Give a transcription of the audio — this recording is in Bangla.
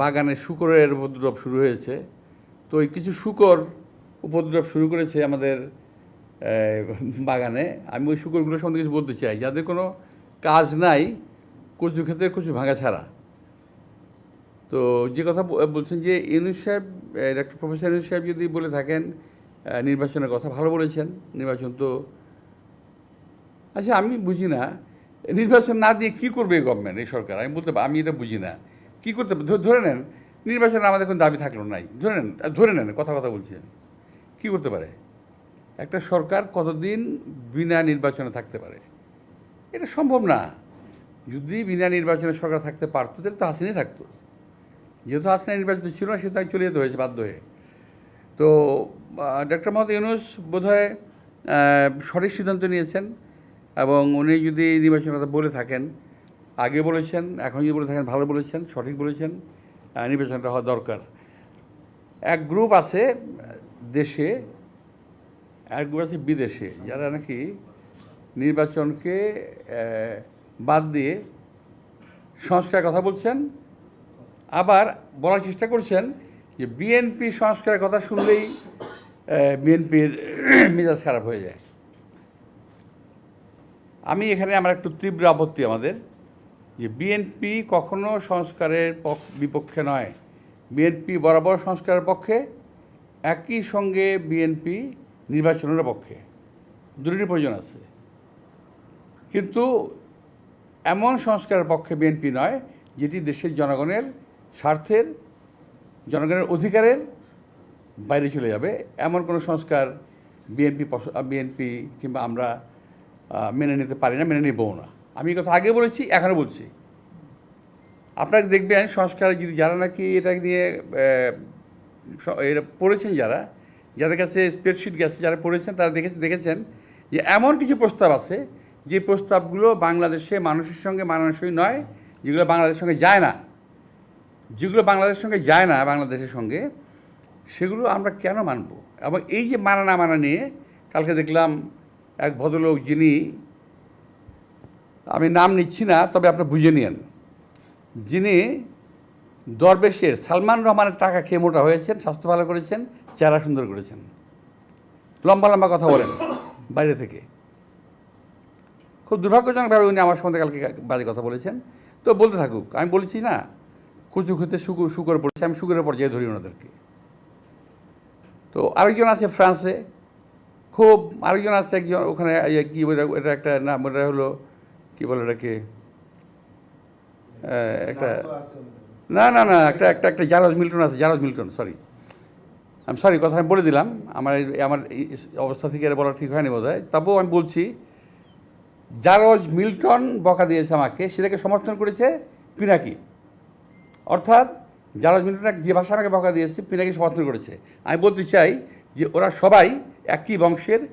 বাগানে শুকরের উপদ্রব শুরু হয়েছে। তো ওই কিছু শুকর উপদ্রব শুরু করেছে আমাদের বাগানে। আমি ওই শুকরগুলো সম্বন্ধে কিছু বলতে চাই। যাদের কোনো কাজ নাই, কচু ক্ষেতের কচু ভাঙা ছাড়া। তো যে কথা বলছেন যে ইউনুস সাহেব ডাক্তার প্রফেসর ইউনুস সাহেব যদি বলে থাকেন নির্বাচনের কথা ভালো বলেছেন। নির্বাচন তো আচ্ছা আমি বুঝি না। নির্বাচন না দিয়ে কী করবে এই গভর্নমেন্ট এই সরকার? আমি বলতে আমি এটা বুঝি না। কী করতে ধরে নেন, নির্বাচনে আমাদের কোনো দাবি থাকল নাই। ধরে নেন ধরে নেন, কথা কথা বলছেন কী করতে পারে? একটা সরকার কতদিন বিনা নির্বাচনে থাকতে পারে? এটা সম্ভব না। যদি বিনা নির্বাচনে সরকার থাকতে পারতো, তাহলে তো হাসিনাই থাকতো। যেহেতু হাসিনা নির্বাচিত ছিল না তাই চলে যেতে হয়েছে বাধ্য হয়ে। তো ডক্টর মোহাম্মদ ইউনুস বোধহয় সঠিক সিদ্ধান্ত নিয়েছেন এবং উনি যদি নির্বাচনের কথা বলে থাকেন আগে বলেছেন, এখন যদি বলে থাকেন, ভালো বলেছেন, সঠিক বলেছেন নির্বাচনটা হওয়া দরকার। এক গ্রুপ আছে দেশে, এক গ্রুপ আছে বিদেশে, যারা নাকি নির্বাচনকে বাদ দিয়ে সংস্কারের কথা বলছেন, আবার বলার চেষ্টা করছেন যে বিএনপি সংস্কারের কথা শুনলেই বিএনপির মেজাজ খারাপ হয়ে যায়। আমি এখানে আমার একটু তীব্র আপত্তি আমাদের। যে বিএনপি কখনো সংস্কারের পক্ষ বিপক্ষে নয়। বিএনপি বরাবর সংস্কারের পক্ষে, একই সঙ্গে বিএনপি নির্বাচনের পক্ষে। দুটির প্রয়োজন আছে। কিন্তু এমন সংস্কারের পক্ষে বিএনপি নয়, যেটি দেশের জনগণের স্বার্থের, জনগণের অধিকারের বাইরে চলে যাবে। এমন কোনো সংস্কার বিএনপি বিএনপি কিংবা আমরা মেনে নিতে পারি না, মেনে নিবও না। আমি কথা আগে বলেছি, এখনও বলছি। আপনারা দেখবেন, সংস্কার যদি যারা নাকি এটা নিয়ে এটা পড়েছেন যারা, যাদের কাছে স্প্রেডশিট গেছে, যারা পড়েছেন, তারা দেখেছেন দেখেছেন যে এমন কিছু প্রস্তাব আছে, যে প্রস্তাবগুলো বাংলাদেশে মানুষের সঙ্গে মানানসই নয়, যেগুলো বাংলাদেশের সঙ্গে যায় না। যেগুলো বাংলাদেশের সঙ্গে যায় না, বাংলাদেশের সঙ্গে, সেগুলো আমরা কেন মানব? এবং এই যে মানা না মানা নিয়ে, কালকে দেখলাম এক ভদ্রলোক যিনি আমি নাম নিচ্ছি না, তবে আপনি বুঝে নিন যিনি দরবেশের সালমান রহমানের টাকা খেয়ে মোটা হয়েছেন, স্বাস্থ্য ভালো করেছেন, চেহারা সুন্দর করেছেন। লম্বা লম্বা কথা বলেন, বাইরে থেকে। খুব দুর্ভাগ্যজনকভাবে উনি আমার সম্বন্ধে কালকে বাজে কথা বলেছেন। তো বলতে থাকুক, আমি বলেছি না, কচু খেতে শুকুর শুকর পড়েছে আমি শুকুরের পর্যায়ে ধরি ওনাদেরকে। তো আরেকজন আছে ফ্রান্সে, খুব আরেকজন আছে একজন, ওখানে ইয়ে কী এটা একটা নাম, ওটা হলো কী বলে আহ, একটা না না না একটা একটা একটা জারজ মিল্টন আছে জারজ মিল্টন সরি আমি সরি কথা আমি বলে দিলাম আমার আমার অবস্থা থেকে এটা বলা ঠিক হয়নি বোধ হয় তবুও আমি বলছি জারজ মিল্টন বকা দিয়েছে আমাকে সেটাকে সমর্থন করেছে পিনাকি। অর্থাৎ জারজ মিল্টন যে ভাষা আমাকে বকা দিয়েছে পিনাকি সমর্থন করেছে। আমি বলতে চাই যে ওরা সবাই একই বংশের